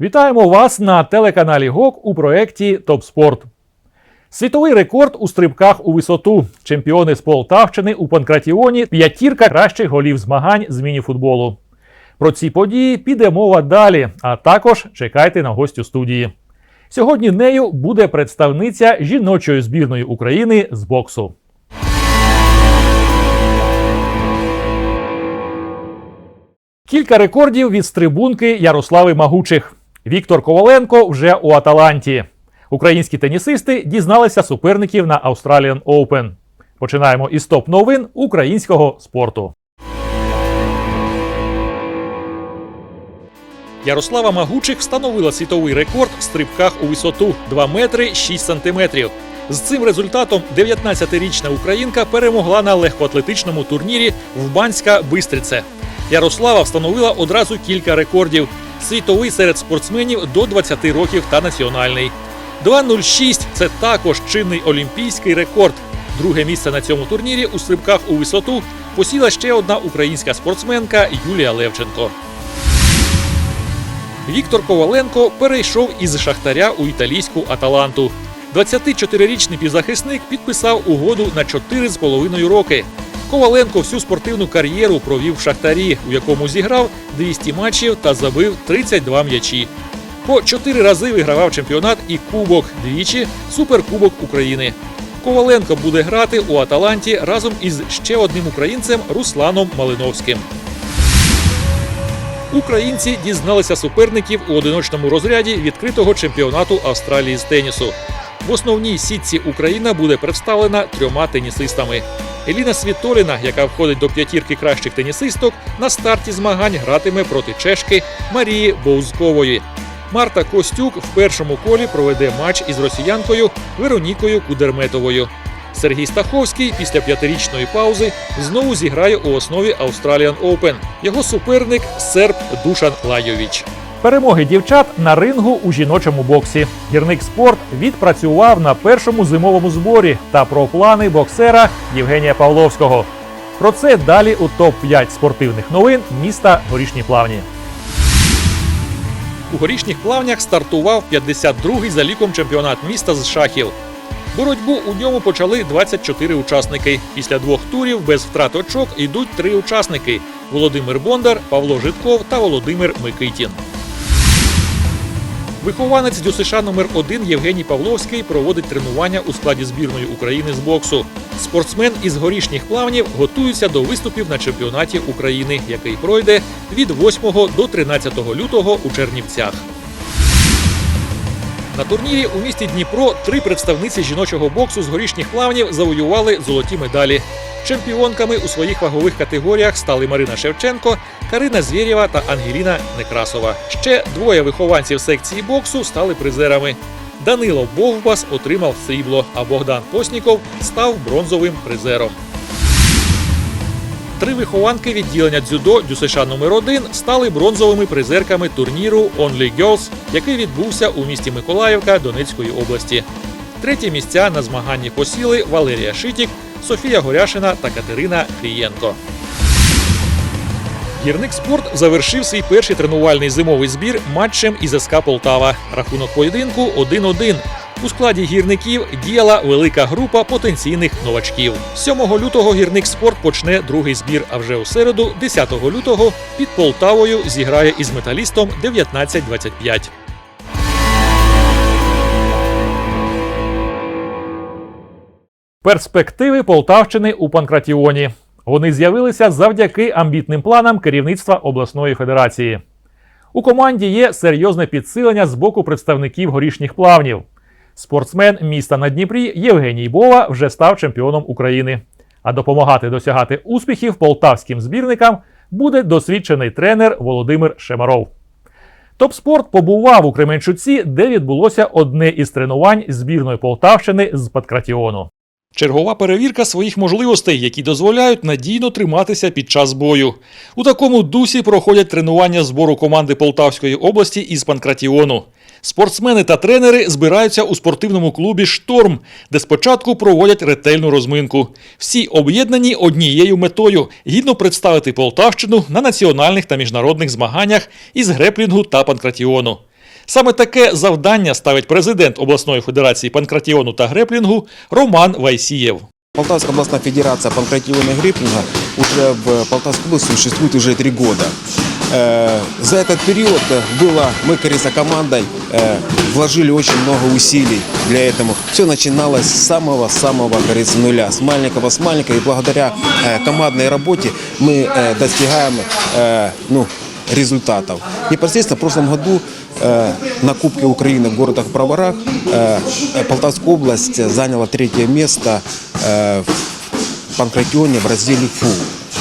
Вітаємо вас на телеканалі ГОК у проєкті Топ Спорт. Світовий рекорд у стрибках у висоту. Чемпіони з Полтавщини у Панкратіоні п'ятірка кращих голів змагань з мініфутболу. Про ці події піде мова далі, а також чекайте на гостю студії. Сьогодні нею буде представниця жіночої збірної України з боксу. Кілька рекордів від стрибунки Ярослави Магучих. Віктор Коваленко вже у Аталанті. Українські тенісисти дізналися суперників на Australian Open. Починаємо із топ новин українського спорту. Ярослава Магучих встановила світовий рекорд в стрибках у висоту 2 метри 6 сантиметрів. З цим результатом 19-річна українка перемогла на легкоатлетичному турнірі в Банська Бистрице. Ярослава встановила одразу кілька рекордів: світовий серед спортсменів до 20 років та національний. 2.06 – це також чинний олімпійський рекорд. Друге місце на цьому турнірі у стрибках у висоту посіла ще одна українська спортсменка Юлія Левченко. Віктор Коваленко перейшов із Шахтаря у італійську Аталанту. 24-річний півзахисник підписав угоду на 4,5 роки. Коваленко всю спортивну кар'єру провів в Шахтарі, у якому зіграв 200 матчів та забив 32 м'ячі. По чотири рази вигравав чемпіонат і кубок двічі суперкубок України. Коваленко буде грати у Аталанті разом із ще одним українцем Русланом Малиновським. Українці дізналися суперників у одиночному розряді відкритого чемпіонату Австралії з тенісу. В основній сітці Україна буде представлена трьома тенісистами. Еліна Світоліна, яка входить до п'ятірки кращих тенісисток, на старті змагань гратиме проти чешки Марії Боузкової. Марта Костюк в першому колі проведе матч із росіянкою Веронікою Кудерметовою. Сергій Стаховський після п'ятирічної паузи знову зіграє у основі Australian Open. Його суперник серб Душан Лайович. Перемоги дівчат на рингу у жіночому боксі. Гірник спорт відпрацював на першому зимовому зборі та про плани боксера Євгенія Павловського. Про це далі у топ 5 спортивних новин міста Горішні Плавні. У горішніх плавнях стартував 52-й за ліком чемпіонат міста з шахів. Боротьбу у ньому почали 24 учасники. Після двох турів без втрат очок йдуть три учасники: Володимир Бондар, Павло Житков та Володимир Микитін. Вихованець ДЮСШ номер 1 Євгеній Павловський проводить тренування у складі збірної України з боксу. Спортсмен із горішніх плавнів готується до виступів на чемпіонаті України, який пройде від 8 до 13 лютого у Чернівцях. На турнірі у місті Дніпро три представниці жіночого боксу з горішніх плавнів завоювали золоті медалі. Чемпіонками у своїх вагових категоріях стали Марина Шевченко, Карина Звєрєва та Ангеліна Некрасова. Ще двоє вихованців секції боксу стали призерами. Данило Бовбас отримав срібло, а Богдан Посніков став бронзовим призером. Три вихованки відділення дзюдо ДЮСШ номер 1 стали бронзовими призерками турніру Only Girls, який відбувся у місті Миколаївка Донецької області. Треті місця на змаганні посіли Валерія Шитік, Софія Горяшина та Катерина Крієнко. Гірник спорт завершив свій перший тренувальний зимовий збір матчем із СК Полтава. Рахунок поєдинку 1-1. У складі гірників діяла велика група потенційних новачків. 7 лютого гірник спорт почне другий збір. А вже у середу, 10 лютого, під Полтавою зіграє із металістом 19-25. Перспективи Полтавщини у Панкратіоні. Вони з'явилися завдяки амбітним планам керівництва обласної федерації. У команді є серйозне підсилення з боку представників горішніх плавнів. Спортсмен міста на Дніпрі Євгеній Бова вже став чемпіоном України. А допомагати досягати успіхів полтавським збірникам буде досвідчений тренер Володимир Шемаров. Топспорт побував у Кременчуці, де відбулося одне із тренувань збірної Полтавщини з Паткратіону. Чергова перевірка своїх можливостей, які дозволяють надійно триматися під час бою. У такому дусі проходять тренування збору команди Полтавської області із Панкратіону. Спортсмени та тренери збираються у спортивному клубі Шторм, де спочатку проводять ретельну розминку. Всі об'єднані однією метою гідно представити Полтавщину на національних та міжнародних змаганнях із греплінгу та панкратіону. Саме таке завдання ставить президент обласної федерації панкратіону та греплінгу Роман Вайсієв. Полтавская областная федерация панкратиона и гриппинга уже в Полтавской области существует уже три года. Э, За этот период э, было, мы, кажется, командой э, вложили очень много усилий для этого. Все начиналось с самого-самого, кажется, нуля, с маленького, с маленького. И благодаря э, командной работе мы э, достигаем э, ну, результатов. Непосредственно в прошлом году э, на Кубке Украины в городах Броварах э, э, Полтавская область заняла третье место э, в панкратионе в разделе ФУ.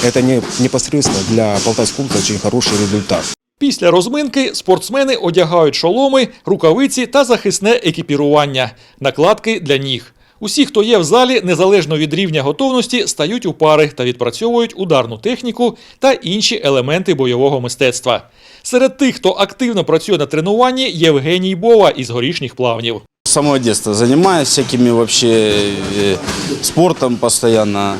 Это не, непосредственно для Полтавской области очень хороший результат. Після розминки спортсмени одягають шоломи, рукавиці та захисне екіпірування, накладки для ніг. Усі, хто є в залі, незалежно від рівня готовності, стають у пари та відпрацьовують ударну техніку та інші елементи бойового мистецтва. Серед тих, хто активно працює на тренуванні, Євгеній Бова із горішніх плавнів. С самого детства занимаюсь всякими вообще э, спортом постоянно.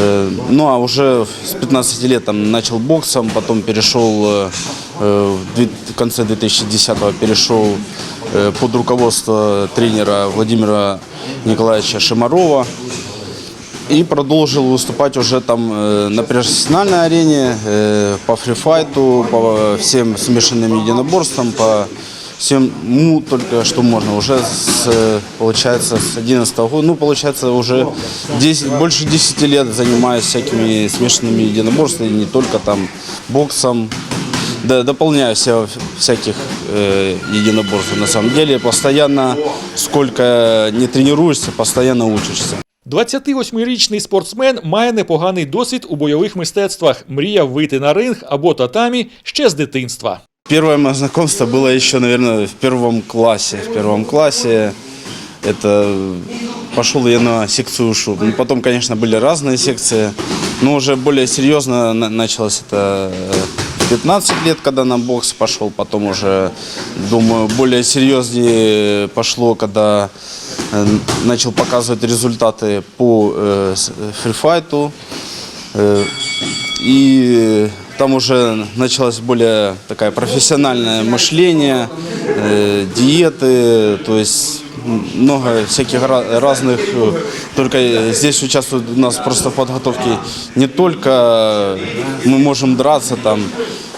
Э, Ну а уже с 15 лет там начал боксом, потом перешел э, э, в две- в конце 2010-го перешел э, Под руководство тренера Владимира Николаевича Шимарова. И продолжил выступать уже там э, на профессиональной арене, э, по фрифайту, по всем смешанным единоборствам, по всему только что можно. Уже с, э, получается с 11 года, ну получается уже 10, больше 10 лет занимаюсь всякими смешанными единоборствами, не только там боксом, да, дополняю себя всяких э, единоборств. На самом деле постоянно, сколько не тренируешься, постоянно учишься. 28-річний спортсмен має непоганий досвід у бойових мистецтвах, мріяв вийти на ринг або татамі ще з дитинства. Первое мое знакомство было еще, наверное, в первом классе. В первом классе это пошел я на секцию УШУ. Ну, Потом, конечно, были разные секции, но уже более серьезно на- началось это э, в 15 лет, когда на бокс пошел. Потом уже, думаю, более серьезнее пошло, когда э, начал показывать результаты по э, с- фрифайту. Э, И там уже началось более такое профессиональное мышление, э, диеты, то есть много всяких ра- разных. э, Только здесь участвуют у нас просто в подготовке не только мы можем драться там,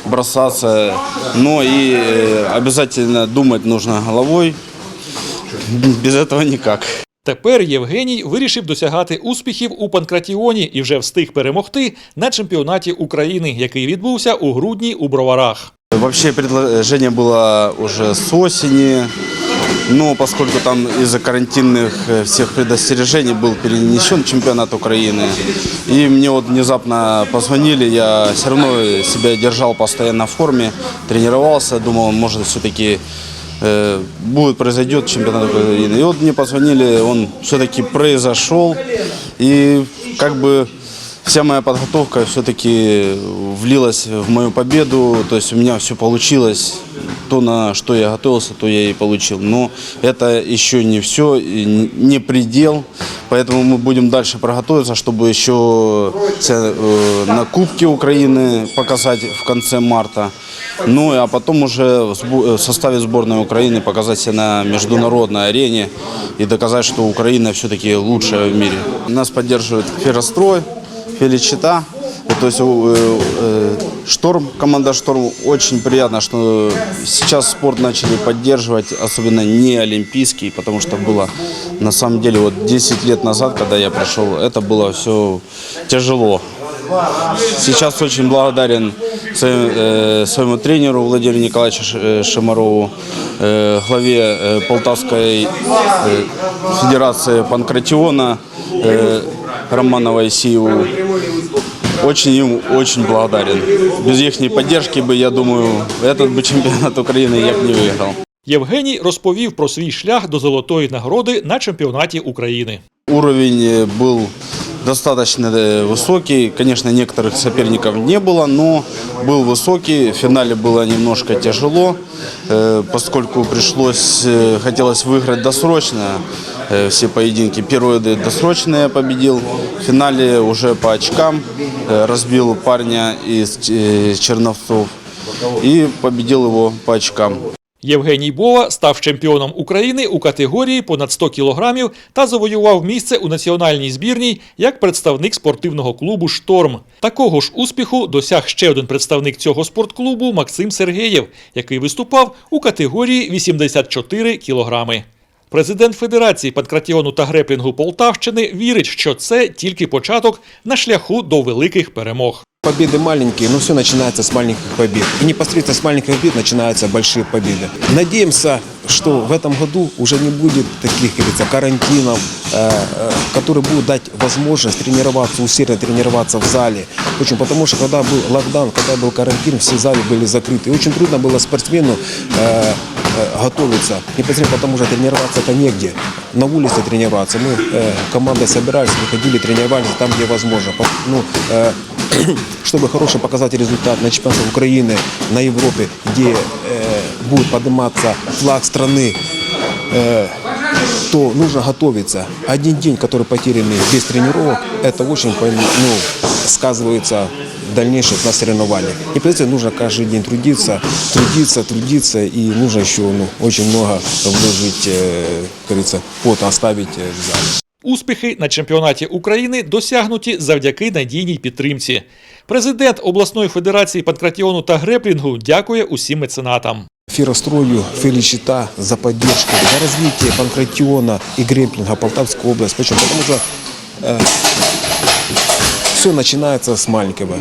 бросаться, но и э, обязательно думать нужно головой. Без этого никак. Тепер Євгеній вирішив досягати успіхів у панкратіоні і вже встиг перемогти на чемпіонаті України, який відбувся у грудні у Броварах. Вообще предложение было уже с осени, но поскольку там из-за карантинных э, всех предостережений был перенесен чемпионат Украины, и мне вот внезапно позвонили, я все равно себя держал постоянно в форме, тренировался, думал, может все-таки э, будет, произойдет чемпионат Украины. И вот мне позвонили, он все-таки произошел, и как бы вся моя подготовка все-таки влилась в мою победу. То есть у меня все получилось. То, на что я готовился, то я и получил. Но это еще не все, не предел. Поэтому мы будем дальше проготовиться, чтобы еще э, на Кубке Украины показать в конце марта. Ну а потом уже в сбо- в составе сборной Украины показать себя на международной арене и доказать, что Украина все-таки лучшая в мире. Нас поддерживает Феррострой, Феличита. То есть э, э, Шторм, команда Шторм, очень приятно, что сейчас спорт начали поддерживать, особенно не олимпийский, потому что было на самом деле вот 10 лет назад, когда я пришел, это было все тяжело. Сейчас очень благодарен своему, э, своему тренеру Владимиру Николаевичу Ш- э, э, главе э, Полтавской э, Федерации Панкратиона э, Роману Вайсиеву. Очень им очень благодарен. Без их поддержки бы, я думаю, этот бы чемпионат Украины я бы не выиграл. Євгеній розповів про свій шлях до золотої нагороди на чемпіонаті України. Уровень э, был достаточно э, высокий. Конечно, некоторых соперников не было, но был высокий. В финале было немножко тяжело, э, поскольку пришлось, э, хотелось выиграть досрочно э, все поединки. Первые д- досрочные я победил. В финале уже по очкам э, разбил парня из э, Черновцов и победил его по очкам. Євгеній Бова став чемпіоном України у категорії понад 100 кілограмів та завоював місце у національній збірній як представник спортивного клубу Шторм. Такого ж успіху досяг ще один представник цього спортклубу Максим Сергеєв, який виступав у категорії 84 кілограми. Президент Федерації панкратіону та греплінгу Полтавщини вірить, що це тільки початок на шляху до великих перемог. Победы маленькие, но все начинается с маленьких побед. И непосредственно с маленьких побед начинаются большие победы. Надеемся, что в этом году уже не будет таких, как говорится, карантинов, э, э, которые будут дать возможность тренироваться, усердно тренироваться в зале. Почему? Потому что когда был локдаун, когда был карантин, все залы были закрыты. И очень трудно было спортсмену э, э, готовиться. Непосредственно потому что тренироваться это негде. На улице тренироваться. Мы э, командой собирались, выходили, тренировались там, где возможно. По- Ну, э, чтобы хороший показатель результат на чемпионате Украины, на Европе, где э, будет подниматься флаг страны, э, то нужно готовиться. Один день, который потерянный без тренировок, это очень ну, сказывается в дальнейших на соревнованиях. И поэтому нужно каждый день трудиться, трудиться, трудиться, и нужно еще ну, очень много вложить, э, как говорится, пота оставить э, в зале. Успіхи на чемпіонаті України досягнуті завдяки надійній підтримці. Президент обласної федерації панкратіону та греплінгу дякує усім меценатам. Ферострою Феличита за поддержку, за развитие панкратиона и греплинга Полтавской области. Почему? Потому что все начинается с маленького.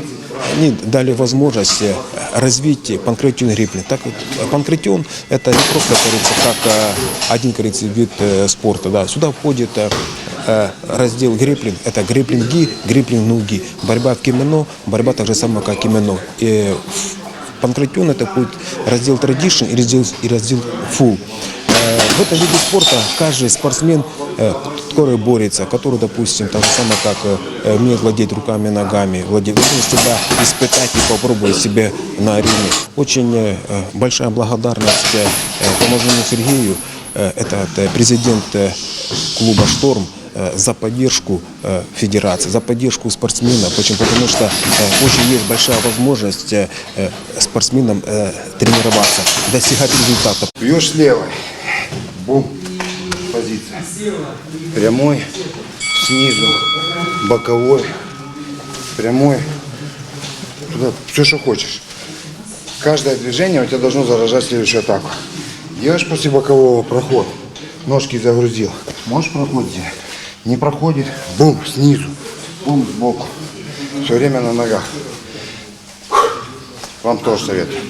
Они дали возможность э, развития панкратион и греплинг. Так вот, э, панкратион это не просто, говорится, как э, один, говорится, вид э, спорта. Да. Сюда входит э, э, раздел греплинг, это греплинги, греплинг-ноги. Борьба в кимено, борьба так же самая, как кимено. И Панкратион это будет раздел Tradition и раздел, и раздел Full. Э, В этом виде спорта каждый спортсмен, э, который борется, который, допустим, так же самое, как э, умеет владеть руками, ногами, владеть, должен себя испытать и попробовать себя на арене. Очень большая благодарность Поможению Сергею, это президент клуба «Шторм», за поддержку э, федерации, за поддержку спортсмена. Почему? Потому что э, очень есть большая возможность э, э, спортсменам э, тренироваться, достигать результата. Бьешь левой. Бум. Позиция. Прямой. Снизу. Боковой. Прямой. Туда. Все, что хочешь. Каждое движение у тебя должно заражать следующую атаку. Делаешь после бокового проход. Ножки загрузил. Можешь проход сделать? Не проходит. Бум. Снизу. Бум. Сбоку. Все время на ногах. Вам тоже советую.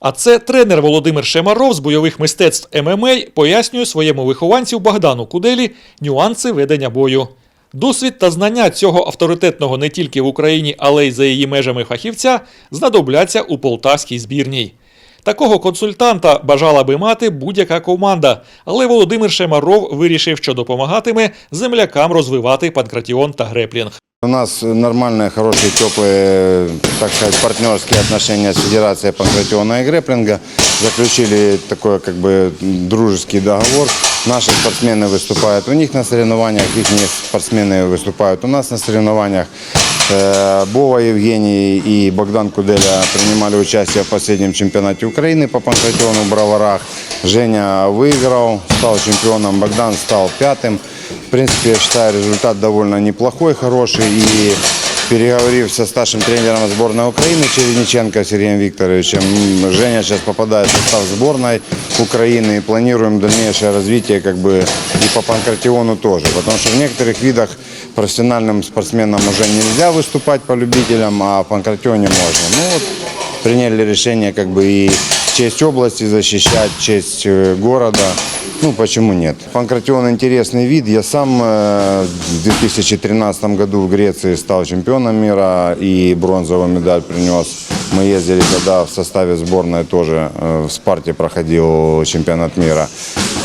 А це тренер Володимир Шемаров з бойових мистецтв ММА пояснює своєму вихованцю Богдану Куделі нюанси ведення бою. Досвід та знання цього авторитетного не тільки в Україні, але й за її межами фахівця знадобляться у полтавській збірній. Такого консультанта бажала би мати будь-яка команда, але Володимир Шемаров вирішив, що допомагатиме землякам розвивати панкратіон та греплінг. У нас нормальные, хорошие, теплые, так сказать, партнерские отношения с Федерацией панкратиона и грэплинга. Заключили такой как бы дружеский договор. Наши спортсмены выступают у них на соревнованиях, их спортсмены выступают у нас на соревнованиях. Э, Бова Евгений и Богдан Куделя принимали участие в последнем чемпионате Украины по панкратиону в Броварах. Женя выиграл, стал чемпионом, Богдан стал пятым. В принципе, я считаю, результат довольно неплохой, хороший. И переговорив со старшим тренером сборной Украины Чередниченко Сергеем Викторовичем, м, Женя сейчас попадает в состав сборной Украины. И планируем дальнейшее развитие как бы и по панкратиону тоже. Потому что в некоторых видах профессиональным спортсменам уже нельзя выступать по любителям, а в панкратионе можно. Ну вот приняли решение как бы и честь области защищать, честь э, города. Ну, почему нет? Панкратион интересный вид. Я сам э, в 2013 году в Греции стал чемпионом мира и бронзовую медаль принес. Мы ездили тогда в составе сборной тоже. э, В Спарте проходил чемпионат мира.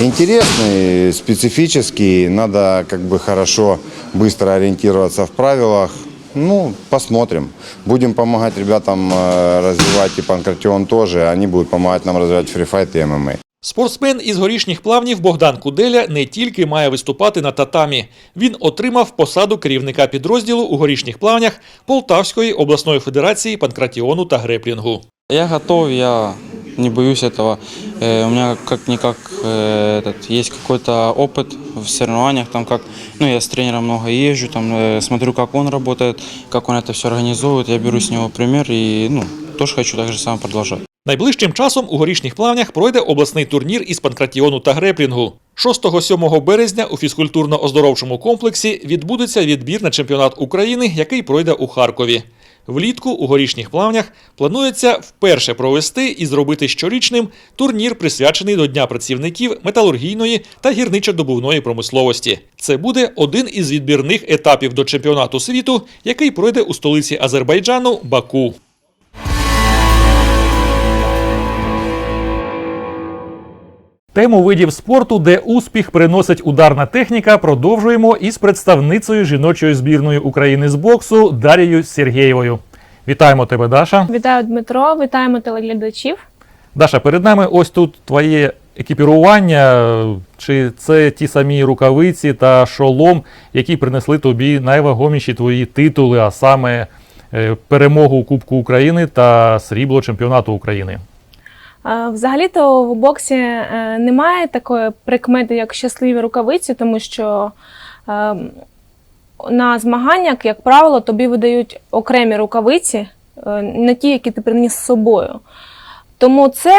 Интересный, специфический. Надо как бы хорошо, быстро ориентироваться в правилах. Ну, посмотрим. Будем помогать ребятам э, развивать и панкратион тоже. Они будут помогать нам развивать фрифайт и ММА. Спортсмен із горішніх плавнів Богдан Куделя не тільки має виступати на татамі. Він отримав посаду керівника підрозділу у горішніх плавнях Полтавської обласної федерації панкратіону та греплінгу. Я готов, я не боюсь этого. Э, У меня как-никак э, этот, есть какой-то опыт в соревнованиях, там как, ну, я с тренером много езжу, там, э, смотрю, как он работает, как он это все организовывает, я беру с него пример и, ну, тоже хочу так же самое продолжать. Найближчим часом у горішніх плавнях пройде обласний турнір із панкратіону та греплінгу. 6-7 березня у фізкультурно-оздоровчому комплексі відбудеться відбір на чемпіонат України, який пройде у Харкові. Влітку у горішніх плавнях планується вперше провести і зробити щорічним турнір, присвячений до Дня працівників металургійної та гірничо-добувної промисловості. Це буде один із відбірних етапів до чемпіонату світу, який пройде у столиці Азербайджану Баку. Тему видів спорту, де успіх приносить ударна техніка, продовжуємо із представницею жіночої збірної України з боксу Дарією Сергєєвою. Вітаємо тебе, Даша. Вітаю Дмитро, вітаємо телеглядачів. Даша, перед нами ось тут твоє екіпірування. Чи це ті самі рукавиці та шолом, які принесли тобі найвагоміші твої титули, а саме е, перемогу Кубку України та срібло чемпіонату України? Взагалі-то в боксі е, немає такої прикмети, як щасливі рукавиці, тому що е, на змаганнях, як правило, тобі видають окремі рукавиці, е, не ті, які ти приніс з собою. Тому це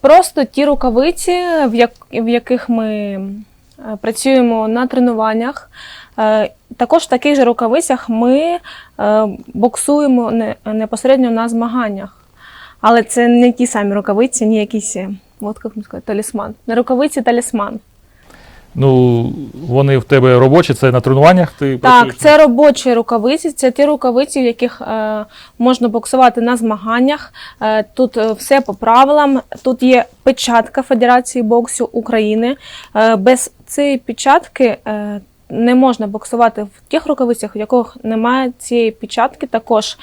просто ті рукавиці, в, як, в яких ми працюємо на тренуваннях. Також в таких же рукавицях ми боксуємо непосередньо на змаганнях. Але це не ті самі рукавиці, ні якісь, е, от як сказати, талісман. Не рукавиці, талісман. Ну, вони в тебе робочі, це на тренуваннях ти Так, працюєш? це робочі рукавиці, це ті рукавиці, в яких е, можна боксувати на змаганнях. Е, тут е, все по правилам. Тут є печатка Федерації боксу України. Е, без цієї печатки е, не можна боксувати в тих рукавицях, в яких немає цієї печатки. Також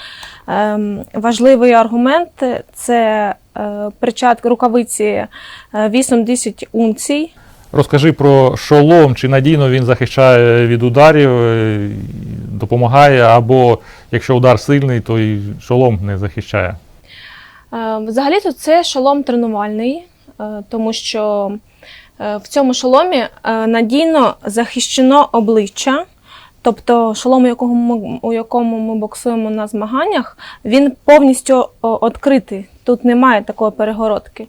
е, важливий аргумент це е, перчатки рукавиці е, 8-10 унцій. Розкажи про шолом, чи надійно він захищає від ударів, е, допомагає, або якщо удар сильний, то і шолом не захищає. Е, Взагалі-то це шолом тренувальний, тому що в цьому шоломі е, надійно захищено обличчя. Тобто шолом, у якому ми, у якому ми боксуємо на змаганнях, він повністю відкритий. Тут немає такої перегородки.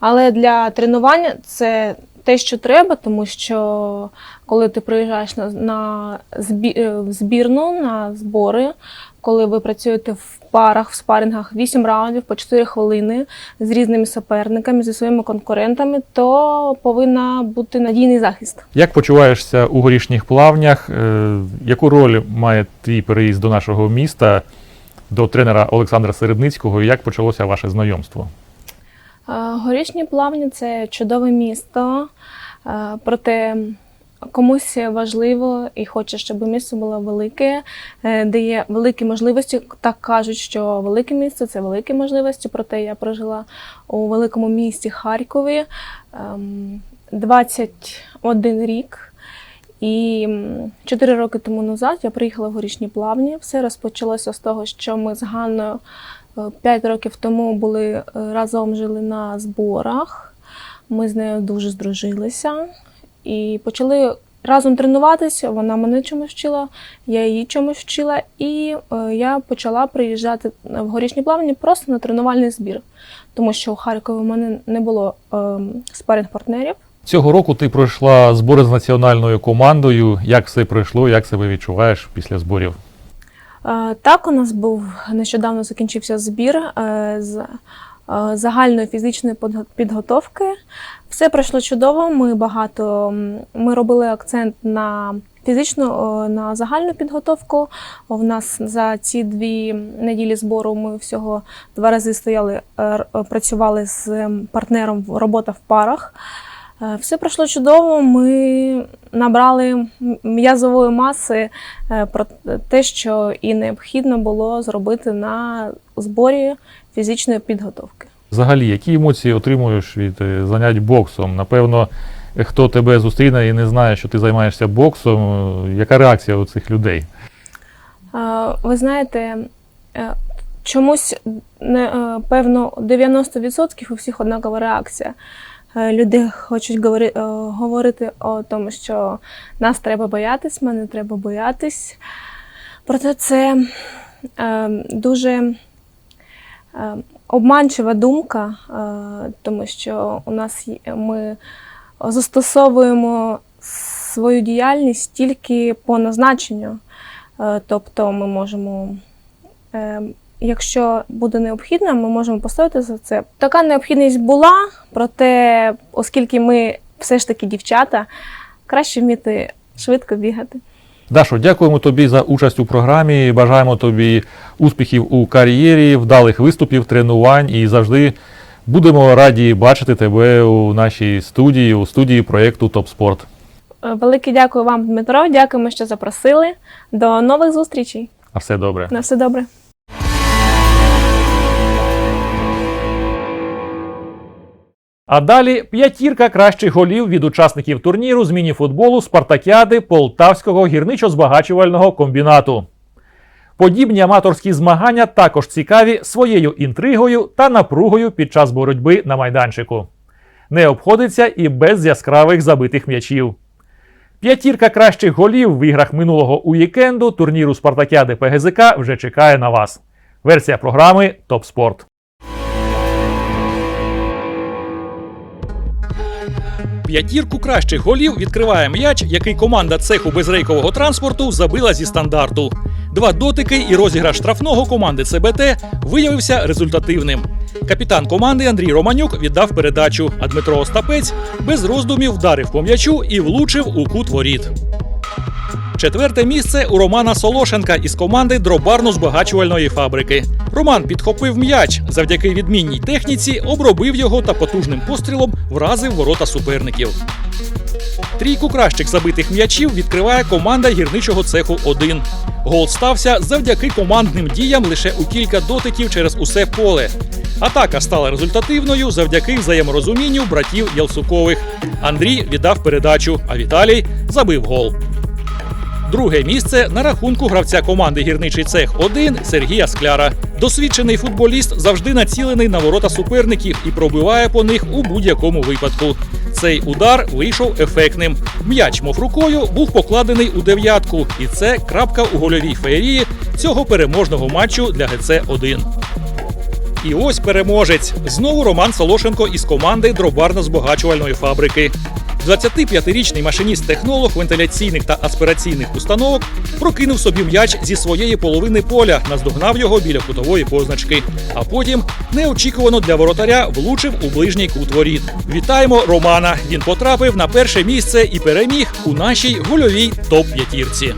Але для тренування це те, що треба, тому що коли ти приїжджаєш на, на е, збірну, на збори, коли ви працюєте в парах, в спарингах 8 раундів по 4 хвилини з різними суперниками, зі своїми конкурентами, то повинна бути надійний захист. Як почуваєшся у горішніх плавнях? Е, Яку роль має твій переїзд до нашого міста, до тренера Олександра Середницького, як почалося ваше знайомство? Е, Горішні плавні це чудове місто, проте комусь важливо і хоче, щоб місто було велике, е, де є великі можливості. Так кажуть, що велике місто це великі можливості. Проте я прожила у великому місті Харкові ем, 21 рік. І 4 роки тому назад я приїхала в горішні плавні. Все розпочалося з того, що ми з Ганною 5 років тому були е, разом жили на зборах. Ми з нею дуже здружилися і почали разом тренуватися. Вона мене чомусь вчила, я її чомусь вчила, і е, я почала приїжджати в горішні плавні просто на тренувальний збір, тому що у Харкові в мене не було е, спаринг-партнерів. Цього року ти пройшла збори з національною командою. Як все пройшло, як себе відчуваєш після зборів? Е, Так, у нас був нещодавно закінчився збір е, з загальної фізичної підготовки. Все пройшло чудово. Ми багато ми робили акцент на фізичну, на загальну підготовку. У нас за ці дві неділі збору ми всього два рази стояли, е, працювали з партнером робота в парах. Е, Все пройшло чудово. Ми набрали м'язової маси е, про те, що і необхідно було зробити на зборі фізичної підготовки. Взагалі, які емоції отримуєш від е, занять боксом? Напевно, хто тебе зустріне і не знає, що ти займаєшся боксом, е, яка реакція у цих людей? Ви знаєте, е, чомусь певно 90% у всіх однакова реакція. Люди хочуть говори, говорити о тому, що нас треба боятись, мене треба боятись. Проте це е, дуже е, обманчива думка, е, тому що у нас ми застосовуємо свою діяльність тільки по назначенню. Е, Тобто ми можемо, е, якщо буде необхідно, ми можемо поставити за це. Така необхідність була, проте, оскільки ми все ж таки дівчата, краще вміти швидко бігати. Дашо, дякуємо тобі за участь у програмі. Бажаємо тобі успіхів у кар'єрі, вдалих виступів, тренувань і завжди будемо раді бачити тебе у нашій студії, у студії проєкту Топспорт. Е, Велике дякую вам, Дмитро. Дякуємо, що запросили. До нових зустрічей. На все добре. На все добре. А далі п'ятірка кращих голів від учасників турніру з міні-футболу Спартакіади Полтавського гірничо-збагачувального комбінату. Подібні аматорські змагання також цікаві своєю інтригою та напругою під час боротьби на майданчику. Не обходиться і без яскравих забитих м'ячів. П'ятірка кращих голів в іграх минулого уікенду турніру Спартакіади ПГЗК вже чекає на вас. Версія програми Топ Спорт. П'ятірку кращих голів відкриває м'яч, який команда цеху безрейкового транспорту забила зі стандарту. Два дотики і розіграш штрафного команди ЦБТ виявився результативним. Капітан команди Андрій Романюк віддав передачу, а Дмитро Остапець без роздумів вдарив по м'ячу і влучив у кут воріт. Четверте місце у Романа Солошенка із команди дробарно-збагачувальної фабрики. Роман підхопив м'яч завдяки відмінній техніці, обробив його та потужним пострілом вразив ворота суперників. Трійку кращих забитих м'ячів відкриває команда гірничого цеху 1. Гол стався завдяки командним діям лише у кілька дотиків через усе поле. Атака стала результативною завдяки взаєморозумінню братів Ялсукових. Андрій віддав передачу, а Віталій забив гол. Друге місце на рахунку гравця команди Гірничий цех 1 Сергія Скляра. Досвідчений футболіст завжди націлений на ворота суперників і пробиває по них у будь-якому випадку. Цей удар вийшов ефектним. М'яч, мов рукою, був покладений у дев'ятку, і це крапка у гольовій феєрії цього переможного матчу для ГЦ 1 і ось переможець. Знову Роман Солошенко із команди дробарно-збагачувальної фабрики. 25-річний машиніст-технолог вентиляційних та аспіраційних установок прокинув собі м'яч зі своєї половини поля, наздогнав його біля кутової позначки. А потім неочікувано для воротаря влучив у ближній кут воріт. Вітаємо Романа! Він потрапив на перше місце і переміг у нашій гольовій топ-п'ятірці.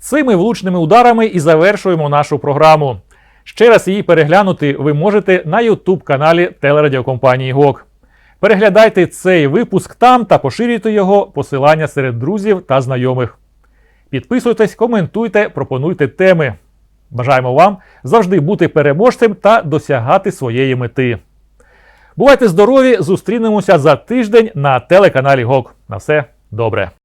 Цими влучними ударами і завершуємо нашу програму. Ще раз її переглянути ви можете на YouTube каналі телерадіокомпанії ГОК. Переглядайте цей випуск там та поширюйте його посилання серед друзів та знайомих. Підписуйтесь, коментуйте, пропонуйте теми. Бажаємо вам завжди бути переможцем та досягати своєї мети. Бувайте здорові! Зустрінемося за тиждень на телеканалі ГОК. На все добре!